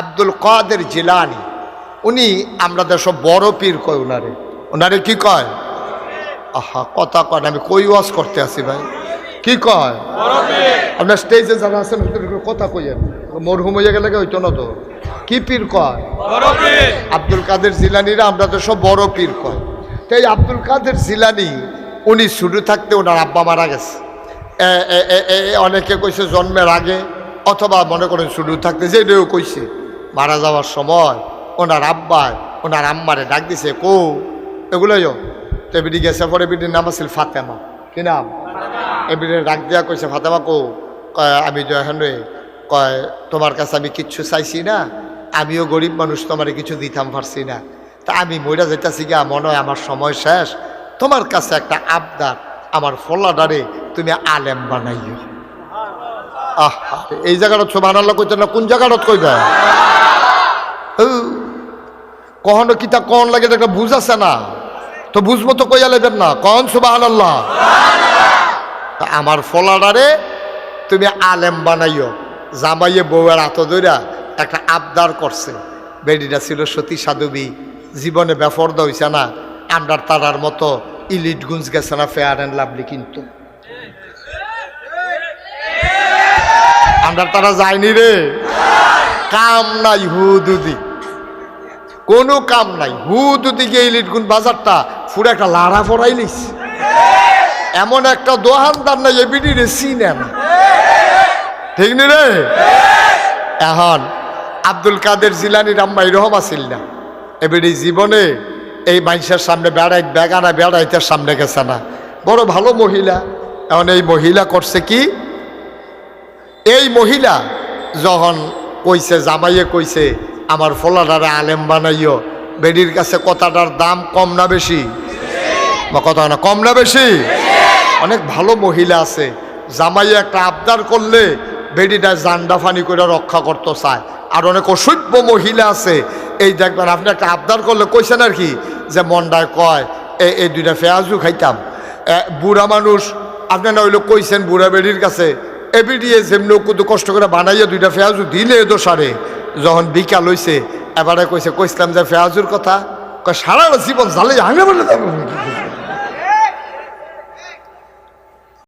আব্দুল কাদের জিলানি। উনি আমরা দেশ বড় পীর কয় ওনারে ওনারে কি কয়? আহা, কথা কয় আমি কই ওয়াজ করতে আসি ভাই? কি কয়? আপনার স্টেজে যারা আছেন কথা কইয়েন। মরহুম হয়ে গেলে হইতো না তো? কি পীর কয়? আব্দুল কাদের জিলানিরা আমরা তো সব বড় পীর কয়। তো এই আব্দুল কাদের জিলানি, উনি শুরু থাকতে ওনার আব্বা মারা গেছে। অনেকে কইছে জন্মের আগে, অথবা মনে করেন শুরু থাকতে যেটাও কইছে। মারা যাওয়ার সময় ওনার আব্বায় ওনার আম্মারে ডাক দিছে কো এগুলোই তো এবিডি গেছে পরে এবিডির নাম আছিল ফাতেমা। কি নাম? এবিডি ডাক দিয়া কইছে ফাতেমা কো কয় আমি এখন কয় তোমার কাছে আমি কিচ্ছু চাইছি না আমিও গরিব মানুষ তোমারে কিছু দিতাম পারছি না। তা আমি মইরা যেতেছি গিয়া মনে হয় আমার সময় শেষ। তোমার কাছে একটা আবদার আমার ফলাডারে তুমি আলেম বানাইও আহ এই জায়গাটা আল্লাহ কইতে না কোন জায়গাটা কইবে হু, কখনো কি তা কন লাগে একটা বুঝ আছে না? তো বুঝব তো কইয়া লেবেন না। কন সুবাহ আল্লাহ আমার ফলাডারে তুমি আলেম বানাইও। জামাইয়ে বউয়ের আত ধইরা একটা আবদার করছে। বেডিটা ছিল সতী সাধবী। জীবনে ব্যাফর্দ হইছে না। আন্ডার তারার মতো ইলিট গুঞ্জ গেছে না ফেয়ার অ্যান্ড লাভলি কিন্তু। আন্ডার তারা যায়নি রে। কাম নাই হু দুদি কোনো কাম নাই। হু দুদি গিয়ে ইলিট গুণ বাজারটা পুরো একটা লাড়া পড়াই লিস এমন একটা দোহানদার নাই এবিডি রে চিনে না। ঠিক নি রে? এখন আব্দুল কাদের জিলানি রাম্মা এরকম আসিল না। এবারে জীবনে এই মানুষের সামনে বেড়াই বেগানা বেড়াইতে সামনে গেছে না। বড় ভালো মহিলা। এখন এই মহিলা করছে কি? এই মহিলা যখন কইছে, জামাইয়ে কইছে আমার ফলাটারে আলেম বানাইও। বেডির কাছে কথাটার দাম কম না বেশি? বা কথা না কম না বেশি? অনেক ভালো মহিলা আছে। জামাইয়ে একটা আবদার করলে বেডিটা জান্ডা ফানি করে রক্ষা করতে চায়। আর অনেক অসভ্য মহিলা আছে। এই দেখবেন আপনি একটা আবদার করলে কইছেন আর কি যে মন্ডায় কয় এ এই দুইটা ফেয়াজু খাইতাম। এ, বুড়া মানুষ আপনি না কইছেন বুড়া বেডির কাছে এবি দিয়ে যেমনি কত কষ্ট করে বানাইয়া দুইটা ফেয়াজু দিলে এদো সারে যখন বিকাল হইছে এবারে কইছে কইসলাম যে ফেয়াজুর কথা। সারা জীবন জালে হাঙ্গে বলে